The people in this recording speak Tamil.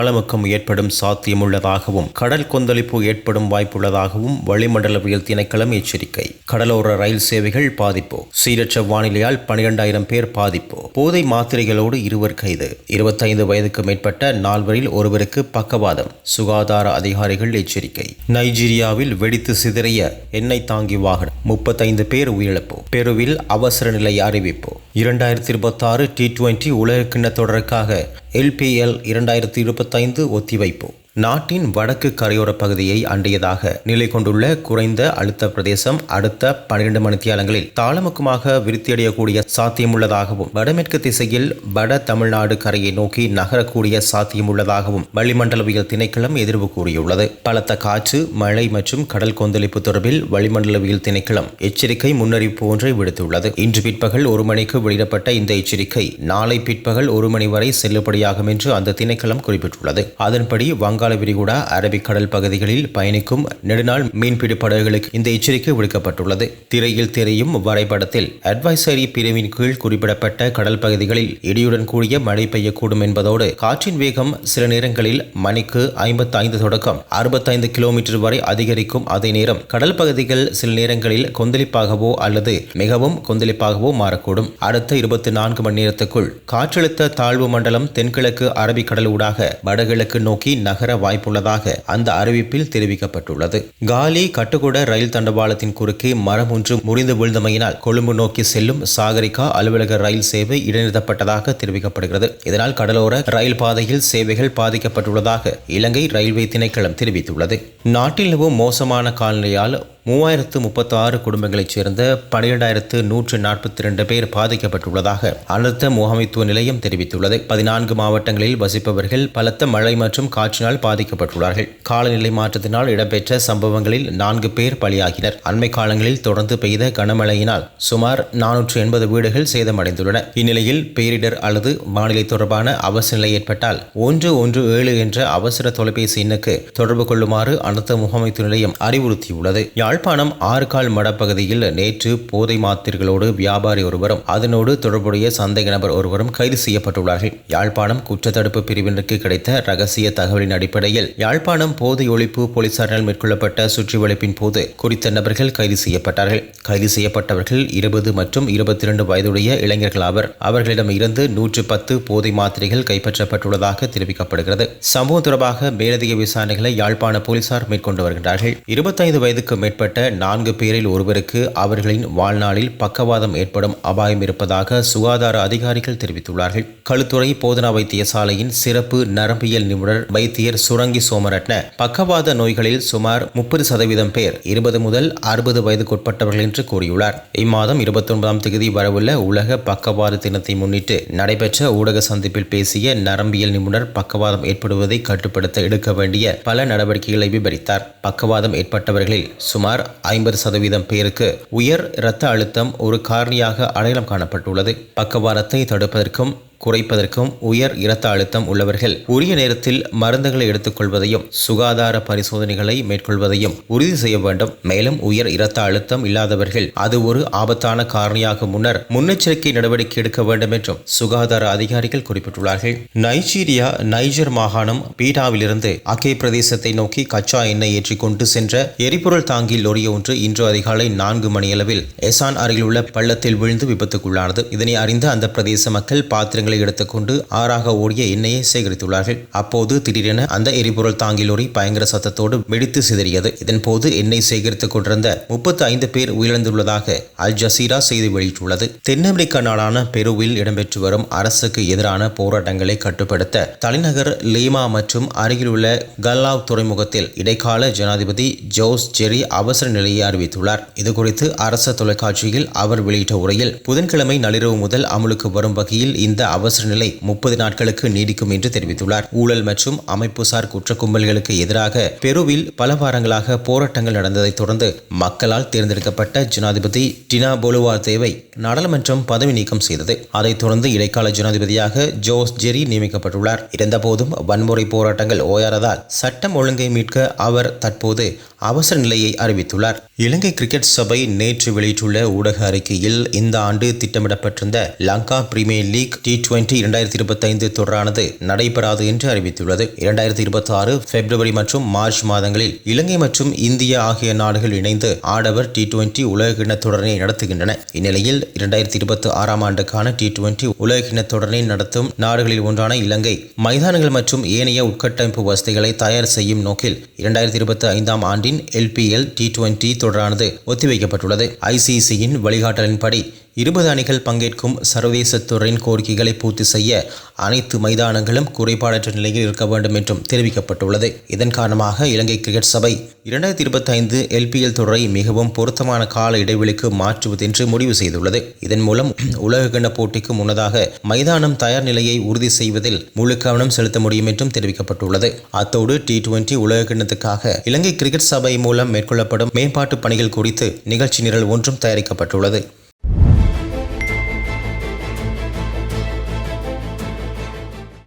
ஆழமுக்கம் ஏற்படும் சாத்தியமுள்ளதாகவும் கடல் கொந்தளிப்பு ஏற்படும் வாய்ப்புள்ளதாகவும் வளிமண்டலவியல் திணைக்களம் எச்சரிக்கை. கடலோர ரயில் சேவைகள் பாதிப்பு. சீரற்ற வானிலையால் பனிரெண்டாயிரம் பேர் பாதிப்பு. போதை மாத்திரைகளோடு இருவர் கைது. இருபத்தைந்து வயதுக்கு மேற்பட்ட நால்வரில் ஒருவருக்கு பக்கவாதம். சுகாதார அதிகாரிகள் எச்சரிக்கை. நைஜீரியாவில் வெடித்து சிதறிய எண்ணெய் தாங்கி வாகனம். முப்பத்தைந்து பேர் உயிரிழப்பு. பெருவில் அவசர நிலை அறிவிப்பு. இரண்டாயிரத்தி இருபத்தாறு டி டுவெண்டி உலகக்கிண்ண தொடருக்காக எல்பிஎல் இரண்டாயிரத்தி இருபத்தைந்து ஒத்திவைப்பு. நாட்டின் வடக்கு கரையோர பகுதியை அண்டியதாக நிலை கொண்டுள்ள குறைந்த அழுத்த பிரதேசம் அடுத்த பன்னிரண்டு மணித்தியாலங்களில் தாளமுக்கமாக விருத்தியடையக்கூடிய சாத்தியமுள்ளதாகவும் வடமேற்கு திசையில் வட தமிழ்நாடு கரையை நோக்கி நகரக்கூடிய சாத்தியமுள்ளதாகவும் வளிமண்டலவியல் திணைக்களம் எதிர்வு கூறியுள்ளது. பலத்த காற்று மழை மற்றும் கடல் கொந்தளிப்பு தொடர்பில் வளிமண்டலவியல் திணைக்களம் எச்சரிக்கை முன்னறிவிப்பு ஒன்றை விடுத்துள்ளது. இன்று பிற்பகல் ஒரு மணிக்கு வெளியிடப்பட்ட இந்த எச்சரிக்கை நாளை பிற்பகல் ஒரு மணி வரை செல்லுபடியாகும் என்று அந்த திணைக்களம் குறிப்பிட்டுள்ளது. அதன்படி வங்காள விரிகுடா அரபிக்கடல் பகுதிகளில் பயணிக்கும் நெடுநாள் மீன்பிடி படகுகளுக்கு இந்த எச்சரிக்கை விடுக்கப்பட்டுள்ளது. திரையில் தெரியும் வரைபடத்தில் அட்வைசரி பிரிவின் கீழ் குறிப்பிடப்பட்ட கடல் பகுதிகளில் இடியுடன் கூடிய மழை பெய்யக்கூடும் என்பதோடு காற்றின் வேகம் சில நேரங்களில் மணிக்கு ஐம்பத்தைந்து தொடக்கம் அறுபத்தைந்து கிலோமீட்டர் வரை அதிகரிக்கும். அதே நேரம் கடல் பகுதிகள் சில நேரங்களில் கொந்தளிப்பாகவோ அல்லது மிகவும் கொந்தளிப்பாகவோ மாறக்கூடும். அடுத்த இருபத்தி நான்கு மணி நேரத்துக்குள் காற்றழுத்த தாழ்வு மண்டலம் தென்கிழக்கு அரபிக்கடல் ஊடாக வடகிழக்கு நோக்கி நகர வாய்ப்புள்ளதாக அந்த அறிவிப்பில் தெரிவிக்கப்பட்டுள்ளது. காலி கட்டுக்கூட ரயில் தண்டவாளத்தின் குறுக்கே மரம் ஒன்று முறிந்து விழுந்தமையினால் கொழும்பு நோக்கி செல்லும் சாகரிகா அலுவலக ரயில் சேவை இடைநிறுத்தப்பட்டதாக தெரிவிக்கப்படுகிறது. இதனால் கடலோர ரயில் பாதையில் சேவைகள் பாதிக்கப்பட்டுள்ளதாக இலங்கை ரயில்வே திணைக்களம் தெரிவித்துள்ளது. நாட்டில் மோசமான காலநிலையால் மூவாயிரத்து முப்பத்தாறு குடும்பங்களைச் சேர்ந்த பனிரெண்டாயிரத்து நூற்று நாற்பத்தி ரெண்டு பேர் பாதிக்கப்பட்டுள்ளதாக அனர்த்த முகாமைத்துவ நிலையம் தெரிவித்துள்ளது. பதினான்கு மாவட்டங்களில் வசிப்பவர்கள் பலத்த மழை மற்றும் காற்றினால் பாதிக்கப்பட்டுள்ளார்கள். காலநிலை மாற்றத்தினால் இடம்பெற்ற சம்பவங்களில் நான்கு பேர் பலியாகினர். அண்மை காலங்களில் தொடர்ந்து பெய்த கனமழையினால் சுமார் நானூற்று எண்பது வீடுகள் சேதமடைந்துள்ளன. இந்நிலையில் பேரிடர் அல்லது வானிலை தொடர்பான அவசர நிலை ஏற்பட்டால் ஒன்று ஒன்று ஏழு என்ற அவசர தொலைபேசி எண்ணுக்கு தொடர்பு கொள்ளுமாறு அனர்த்த முகாமைத்துவ நிலையம் அறிவுறுத்தியுள்ளது. யாழ்ப்பாணம் ஆறுகால் மடப்பகுதியில் நேற்று போதை மாத்திரைகளோடு வியாபாரி ஒருவரும் அதனோடு தொடர்புடைய சந்தேக நபர் ஒருவரும் கைது செய்யப்பட்டுள்ளார்கள். யாழ்ப்பாணம் குற்றத்தடுப்பு பிரிவினருக்கு கிடைத்த ரகசிய தகவலின் அடிப்படையில் யாழ்ப்பாணம் போதை ஒழிப்பு போலீசாரால் மேற்கொள்ளப்பட்ட சுற்றிவளைப்பின் போது குறித்த நபர்கள் கைது செய்யப்பட்டார்கள். கைது செய்யப்பட்டவர்கள் இருபது மற்றும் இருபத்தி இரண்டு வயதுடைய இளைஞர்கள் ஆவர். அவர்களிடம் இருந்து நூற்று பத்து போதை மாத்திரைகள் கைப்பற்றப்பட்டுள்ளதாக தெரிவிக்கப்படுகிறது. சம்பவம் தொடர்பாக மேலதிக விசாரணைகளை யாழ்ப்பாண போலீசார் மேற்கொண்டு வருகின்றார்கள். இருபத்தைந்து வயதுக்கு மேற்பட்ட நான்கு பேரில் ஒருவருக்கு அவர்களின் வாழ்நாளில் பக்கவாதம் ஏற்படும் அபாயம் இருப்பதாக சுகாதார அதிகாரிகள் தெரிவித்துள்ளார்கள். களுத்துறை போதனா வைத்தியசாலையின் சிறப்பு நரம்பியல் நிபுணர் வைத்தியர் சுரங்கி சோமரட்ன பக்கவாத நோய்களில் சுமார் முப்பது சதவீதம் பேர் இருபது முதல் அறுபது வயதுக்குட்பட்டவர்கள் என்று கூறியுள்ளார். இம்மாதம் இருபத்தி ஒன்பதாம் தேதி வரவுள்ள உலக பக்கவாத தினத்தை முன்னிட்டு நடைபெற்ற ஊடக சந்திப்பில் பேசிய நரம்பியல் நிபுணர் பக்கவாதம் ஏற்படுவதை கட்டுப்படுத்த எடுக்க வேண்டிய பல நடவடிக்கைகளை விவரித்தார் பக்கவாதம் ஏற்பட்டவர்களில் சுமார் ஐம்பது சதவீதம் பேருக்கு உயர் இரத்த அழுத்தம் ஒரு காரணியாக அடையாளம் காணப்பட்டுள்ளது. பக்கவாதத்தை தடுப்பதற்கும் குறைப்பதற்கும் உயர் இரத்த அழுத்தம் உள்ளவர்கள் உரிய நேரத்தில் மருந்துகளை எடுத்துக்கொள்வதையும் சுகாதார பரிசோதனைகளை மேற்கொள்வதையும் உறுதி செய்ய வேண்டும். மேலும் உயர் இரத்த அழுத்தம் இல்லாதவர்கள் அது ஒரு ஆபத்தான காரணியாக முன்னர் முன்னெச்சரிக்கை நடவடிக்கை எடுக்க வேண்டும் என்றும் சுகாதார அதிகாரிகள் குறிப்பிட்டுள்ளார்கள். நைஜீரியா நைஜர் மாகாணம் பீடாவிலிருந்து அகே பிரதேசத்தை நோக்கி கச்சா எண்ணெய் ஏற்றி கொண்டு சென்ற எரிபொருள் தாங்கி லொரிய ஒன்று இன்று அதிகாலை நான்கு மணியளவில் எசான் அருகில் உள்ள பள்ளத்தில் விழுந்து விபத்துக்குள்ளானது. இதனை அறிந்த அந்த பிரதேச மக்கள் பாத்திரங்கள் எடுத்துக்கொண்டு ஆறாக ஓடிய எண்ணெயை சேகரித்துள்ளார்கள். அப்போது திடீரென அந்த எரிபொருள் தாங்கி லோரி பயங்கர சத்தத்தோடு வெடித்து சிதறியது. இதன்போது எண்ணெய் சேகரித்துக் கொண்டிருந்த முப்பத்தி ஐந்து பேர் உயிரிழந்துள்ளதாக அல் ஜசீரா செய்தி வெளியிட்டுள்ளது. தென்னமெரிக்க நாடான பெருவில் இடம்பெற்று வரும் அரசுக்கு எதிரான போராட்டங்களை கட்டுப்படுத்த தலைநகர் லீமா மற்றும் அருகிலுள்ள கல்லாவ் துறைமுகத்தில் இடைக்கால ஜனாதிபதி ஜோஸ் ஜெரி அவசர நிலையை அறிவித்துள்ளார். இதுகுறித்து அரச தொலைக்காட்சியில் அவர் வெளியிட்ட உரையில் புதன்கிழமை நள்ளிரவு முதல் அமலுக்கு வரும் வகையில் இந்த அவசர நிலை முப்பது நாட்களுக்கு நீடிக்கும் என்று தெரிவித்துள்ளார். ஊழல் மற்றும் அமைப்புசார் குற்ற கும்பல்களுக்கு எதிராக பெருவில் பல வாரங்களாக போராட்டங்கள் நடந்ததைத் தொடர்ந்து மக்களால் தேர்ந்தெடுக்கப்பட்ட ஜனாதிபதி டினா போலுவா தேவை நாடாளுமன்றம் பதவி நீக்கம் செய்தது. அதைத் தொடர்ந்து இடைக்கால ஜனாதிபதியாக ஜோஸ் ஜெரி நியமிக்கப்பட்டுள்ளார். இருந்தபோதும் வன்முறை போராட்டங்கள் ஓயாததால் சட்டம் ஒழுங்கை மீட்க அவர் தற்போது அவசர நிலையை அறிவித்துள்ளார். இலங்கை கிரிக்கெட் சபை நேற்று வெளியிட்டுள்ள ஊடக அறிக்கையில் இந்த ஆண்டு திட்டமிடப்பட்டிருந்த Lanka premier league T twenty இரண்டாயிரத்தி இருபத்தைந்து தொடரானது நடைபெறாது என்று அறிவித்துள்ளது. இரண்டாயிரத்தி இருபத்தி ஆறு பிப்ரவரி மற்றும் மார்ச் மாதங்களில் இலங்கை மற்றும் இந்தியா ஆகிய நாடுகள் இணைந்து ஆடவர் டி டுவெண்டி உலகக்கிண தொடரை நடத்துகின்றன. இந்நிலையில் இரண்டாயிரத்தி இருபத்தி ஆறாம் ஆண்டுக்கான டி டுவெண்டி உலகக்கிண தொடரை நடத்தும் நாடுகளில் ஒன்றான இலங்கை மைதானங்கள் மற்றும் ஏனைய உட்கட்டமைப்பு வசதிகளை தயார் செய்யும் நோக்கில் இரண்டாயிரத்தி இருபத்தி ஐந்தாம் ஆண்டின் எல்பிஎல் டி டுவெண்டி தொடரானது ஒத்திவைக்கப்பட்டுள்ளது. ஐசிசியின் வழிகாட்டலின்படி இருபது அணிகள் பங்கேற்கும் சர்வதேச துறையின் கோரிக்கைகளை பூர்த்தி செய்ய அனைத்து மைதானங்களும் குறைபாடற்ற நிலையில் இருக்க வேண்டும் என்றும் தெரிவிக்கப்பட்டுள்ளது. இதன் காரணமாக இலங்கை கிரிக்கெட் சபை இரண்டாயிரத்தி இருபத்தி ஐந்து எல்பிஎல் தொடரை மிகவும் பொருத்தமான கால இடைவெளிக்கு மாற்றுவது என்று முடிவு செய்துள்ளது. இதன் மூலம் உலகக்கிண்ண போட்டிக்கு முன்னதாக மைதானம் தயார் நிலையை உறுதி செய்வதில் முழு கவனம் செலுத்த முடியும் என்றும் தெரிவிக்கப்பட்டுள்ளது. அத்தோடு டி டுவெண்டி உலகக்கிண்ணத்துக்காக இலங்கை கிரிக்கெட் சபை மூலம் மேற்கொள்ளப்படும் மேம்பாட்டு பணிகள் குறித்து நிகழ்ச்சி நிரல் ஒன்றும் தயாரிக்கப்பட்டுள்ளது.